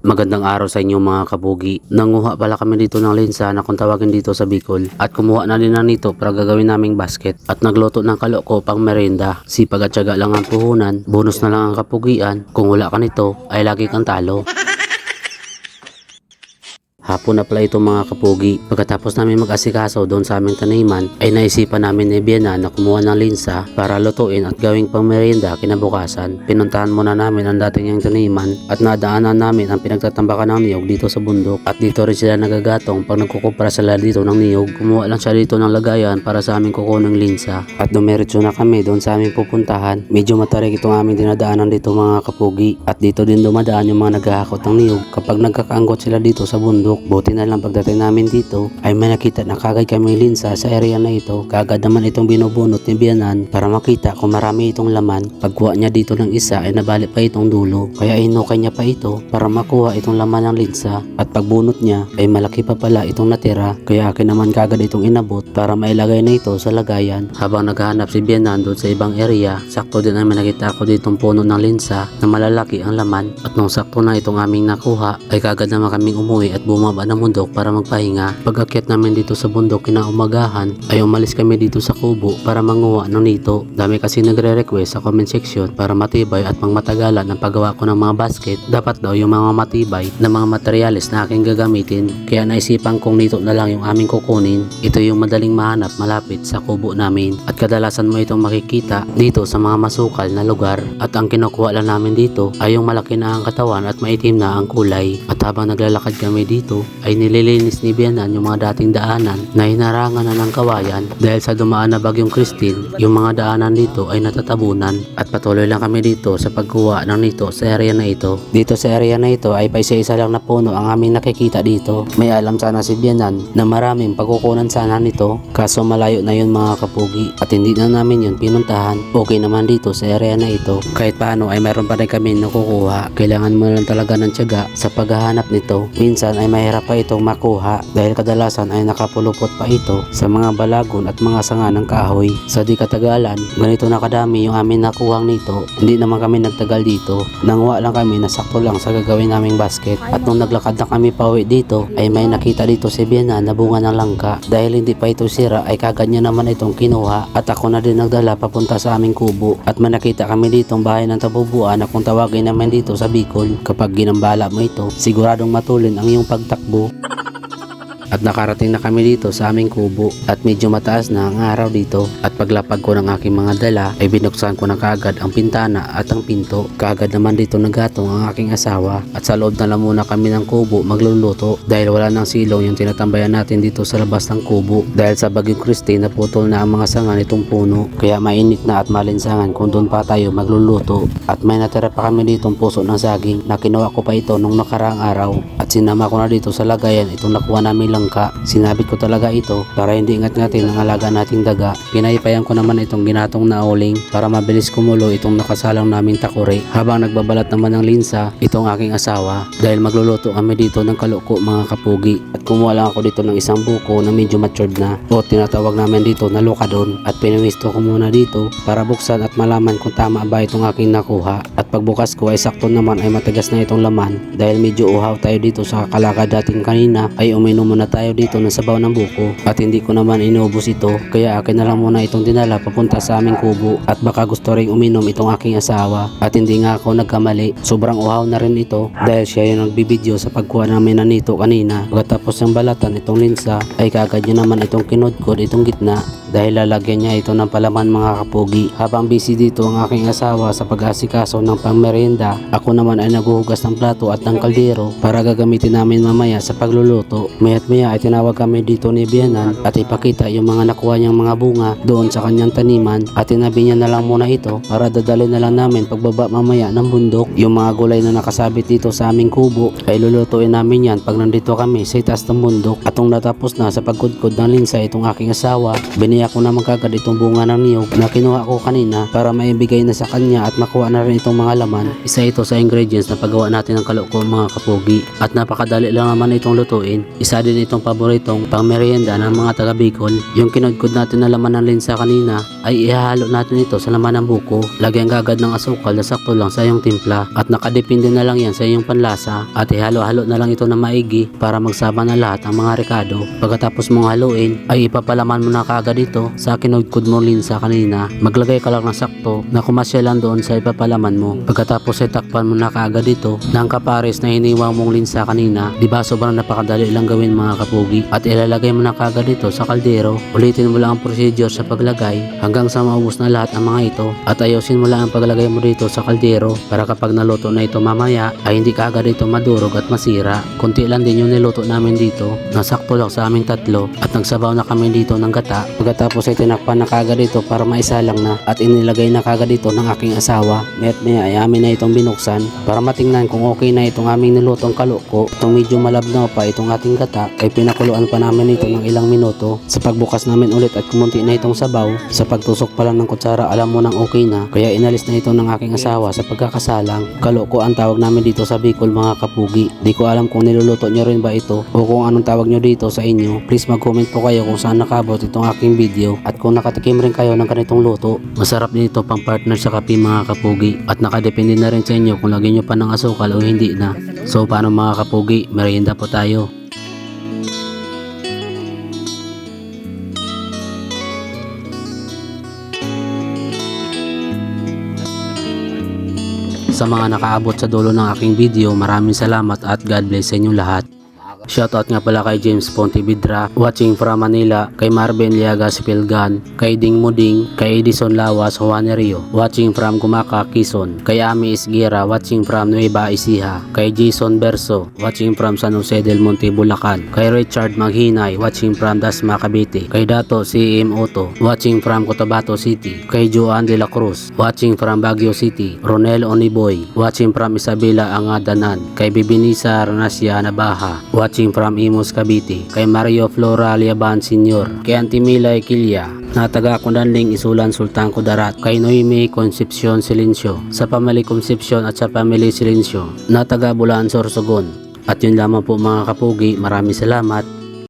Magandang araw sa inyo mga kabugi. Nanguha pala kami dito ng lensa na kung tawagin dito sa Bicol. At kumuha na din na nito para gagawin naming basket. At nagluto ng kaloko pang merenda. Sipag at syaga lang ang puhunan. Bonus na lang ang kapugian. Kung wala ka nito, ay lagi kang talo. Hapon na pala ito mga kapugi. Pagkatapos namin mag-asikaso doon sa aming taniman, ay naisipan namin ni Biena na kumuha ng linsa para lutuin at gawing pang merienda kinabukasan. Pinuntahan muna namin ang dating yung taniman at nadaanan namin ang pinagtatambakan ng niyog dito sa bundok. At dito rin sila nagagatong pag nagkukupra sila dito ng niyog. Kumuha lang siya dito ng lagayan para sa aming kukunang linsa. At dumiretso na kami doon sa aming pupuntahan. Medyo matarik itong aming dinadaanan dito mga kapugi. At dito din dumadaan yung mga naghahakot ng niyog kapag nagkakaanggot sila dito sa bundok. Buti na lang pagdating namin dito ay may nakita na kagad kami linsa sa area na ito. Kagad naman itong binubunot ni Bianan para makita kung marami itong laman. Pagkuha niya dito ng isa ay nabalik pa itong dulo. Kaya inukay niya pa ito para makuha itong laman ng linsa. At pagbunot niya ay malaki pa pala itong natira. Kaya akin naman kagad itong inabot para mailagay na ito sa lagayan. Habang naghahanap si Bianan doon sa ibang area, sakto din ay may nakita ako ditong puno ng linsa na malalaki ang laman. At nung sakto na itong aming nakuha ay kagad naman kaming umuwi at bumaba ng bundok para magpahinga. Pag-akyat namin dito sa bundok kinaumagahan ay umalis kami dito sa kubo para manguha ng nito. Dami kasi nagre-request sa comment section para matibay at pangmatagalan ang paggawa ko ng mga basket. Dapat daw yung mga matibay na mga materyales na aking gagamitin. Kaya naisipan kong nito na lang yung aming kukunin. Ito yung madaling mahanap malapit sa kubo namin. At kadalasan mo itong makikita dito sa mga masukal na lugar. At ang kinukuha lang namin dito ay yung malaki na ang katawan at maitim na ang kulay. At habang naglalakad kami dito ay nililinis ni Bianan yung mga dating daanan na hinarangan na ng kawayan dahil sa dumaan na bagyong Christine, yung mga daanan dito ay natatabunan at patuloy lang kami dito sa pagkuha ng nito sa area na ito. Dito sa area na ito ay pa isa-isa lang na puno ang aming nakikita dito. May alam sana si Bianan na maraming pagkukunan sana nito kaso malayo na yun mga kapugi at hindi na namin yun pinuntahan. Okay naman dito sa area na ito. Kahit paano ay meron pa rin kami nakukuha. Kailangan mo lang talaga ng tiyaga sa paghahanap nito. Minsan ay mahirap pa itong makuha dahil kadalasan ay nakapulupot pa ito sa mga balagon at mga sanga ng kahoy. Sa di katagalan, ganito na kadami yung amin nakuhang nito. Hindi naman kami nagtagal dito. Nanguha lang kami na lang sa gagawin naming basket. At nung naglakad na kami pauwi dito, ay may nakita dito si Biana na bunga ng langka. Dahil hindi pa ito sira, ay kagad niya naman itong kinuha. At ako na din nagdala papunta sa aming kubo. At may nakita kami dito ang bahay ng tabubuan na kung tawagin naman dito sa Bicol. Kapag ginambala mo ito, siguradong matulin ang iyong pagtakbo. At nakarating na kami dito sa aming kubo at medyo mataas na ang araw dito at paglapag ko ng aking mga dala ay binuksan ko na kaagad ang pintana at ang pinto. Kaagad naman dito nagatong ang aking asawa at sa loob na lang muna kami ng kubo magluluto dahil wala nang silong yung tinatambayan natin dito sa labas ng kubo dahil sa bagyong Christine naputol na ang mga sanga nitong puno kaya mainit na at malinsangan kung doon pa tayo magluluto at may natira pa kami ditong puso ng saging na kinuha ko pa ito nung nakaraang araw at sinama ko na dito sa lagayan itong nakuha namin langka. Sinabit ko talaga ito para hindi ingat-ngatin ang alaga nating daga. Pinaipayan ko naman itong ginatong na uling para mabilis kumulo itong nakasalang naming takuri. Habang nagbabalat naman ng linsa, itong aking asawa dahil magluluto kami dito ng kaluko mga kapugi. At kumuha lang ako dito ng isang buko na medyo matured na o tinatawag namin dito na lokadon at piniwisto ko muna dito para buksan at malaman kung tama ba itong aking nakuha. At pagbukas ko ay sakto naman ay matigas na itong laman dahil medyo uhaw tayo dito sa kalakad dating kanina ay uminom muna tayo dito ng sabaw ng buko at hindi ko naman inubos ito kaya akin na lang muna itong dinala papunta sa aming kubo at baka gusto rin uminom itong aking asawa. At hindi nga ako nagkamali sobrang uhaw na rin ito dahil siya yung nagbibideo sa pagkuha namin na nito kanina. Pagkatapos ng balatan itong linsa ay kagad niya naman itong kinudkod itong gitna dahil lalagyan niya ito ng palaman mga kapugi. Habang busy dito ang aking asawa sa pag-asikaso ng pangmerienda, ako naman ay naguhugas ng plato at ng kaldero para gagamitin namin mamaya sa pagluluto. Mayat maya ay tinawag kami dito ni Bianan at ipakita yung mga nakuha niyang mga bunga doon sa kanyang taniman at tinabi niya na lang muna ito para dadali na lang namin pagbaba mamaya ng bundok. Yung mga gulay na nakasabit dito sa aming kubo ay lulutuin namin yan pag nandito kami sa itaas ng bundok. At nung natapos na sa pagkudkod ng linsa itong aking asawa, biniyak Pinamaya ko naman kagad itong bunga ng niyog na kinuha ko kanina para maibigay na sa kanya at makuha na rin itong mga laman. Isa ito sa ingredients na paggawa natin ng kaloko mga kapugi. At napakadali lang naman itong lutuin. Isa din itong paboritong pang merienda ng mga taga Bicol. Yung kinudkod natin na laman ng linsa kanina ay ihahalo natin ito sa laman ng buko. Lagyan ka agad ng asukal na sakto lang sa iyong timpla at nakadepende na lang yan sa iyong panlasa at ihalo-halo na lang ito na maigi para magsama na lahat ang mga rekado. Pagkatapos mong haluin ay ipapalaman mo na kaagad ito sa kinudkod mo linsa kanina. Maglagay ka lang ng sakto na kumasya lang doon sa ipapalaman mo. Pagkatapos ay takpan mo na kaagad ito ng kapares na hiniwa mong linsa kanina. Di ba sobrang napakadali lang gawin mga kapugi at ilalagay mo na kaagad ito sa kaldero. Ulitin mo lang ang procedure sa paglagay hanggang sa maubos na lahat ang mga ito at ayusin mo lang ang paglagay mo dito sa kaldero para kapag naluto na ito mamaya ay hindi kaagad ito madurog at masira. Kunti lang din yung niluto namin dito nasakto lang sa aming tatlo at nagsabaw na kami dito ng gata. Pagkatapos ay tinakpan na kaagad ito para maisa lang na at inilagay na kaagad ito ng aking asawa. Mayat maya ay amin na itong binuksan para matingnan kung okay na itong aming nilutong kaloko. Itong medyo malabnaw pa itong ating gata ay pinakuluan pa namin ito ng ilang minuto. Sa pagbukas namin ulit at kumunti na itong sabaw, sa pagtusok pa lang ng kutsara alam mo nang okay na kaya inalis na ito ng aking asawa sa pagkakasalang. Kaloko ang tawag namin dito sa Bicol mga kapugi. Di ko alam kung niluluto nyo rin ba ito o kung anong tawag nyo dito sa inyo. Please mag-comment po kayo kung saan nakabot itong aking video at kung nakatikim rin kayo ng ganitong luto. Masarap din ito pang partner sa kape mga kapugi at nakadepende na rin sa inyo kung lagyan nyo pa ng asukal o hindi na. So paano mga kapugi, merienda po tayo. Sa mga nakaabot sa dulo ng aking video, maraming salamat at God bless sa inyong lahat. Shoutout nga pala kay James Pontevedra, watching from Manila, kay Marvin Liagas Pilgan, kay Ding Muding, kay Edison Lawas Juanerio, watching from Gumaka, Quezon, kay Ami Isgira, watching from Nueva Ecija, kay Jason Berso, watching from San Jose del Monte, Bulacan, kay Richard Maghinay, watching from Dasma, Cavite, kay Dato CM Otto, watching from Cotabato City, kay Joan de la Cruz, watching from Baguio City, Ronel Oniboy, watching from Isabela Angadanan, kay Bibinisa Ranasya Nabaha, watching from Imus Cavite, kay Mario Flora Liaban Sr., kay Antimilay Kilya, na taga Kundanling Isulan Sultan Kudarat, kay Noime Concepcion Silencio, sa Pamili Concepcion at sa Pamili Silencio, na taga Bulaan Sorsogon. At yun lamang po mga kapugi, maraming salamat.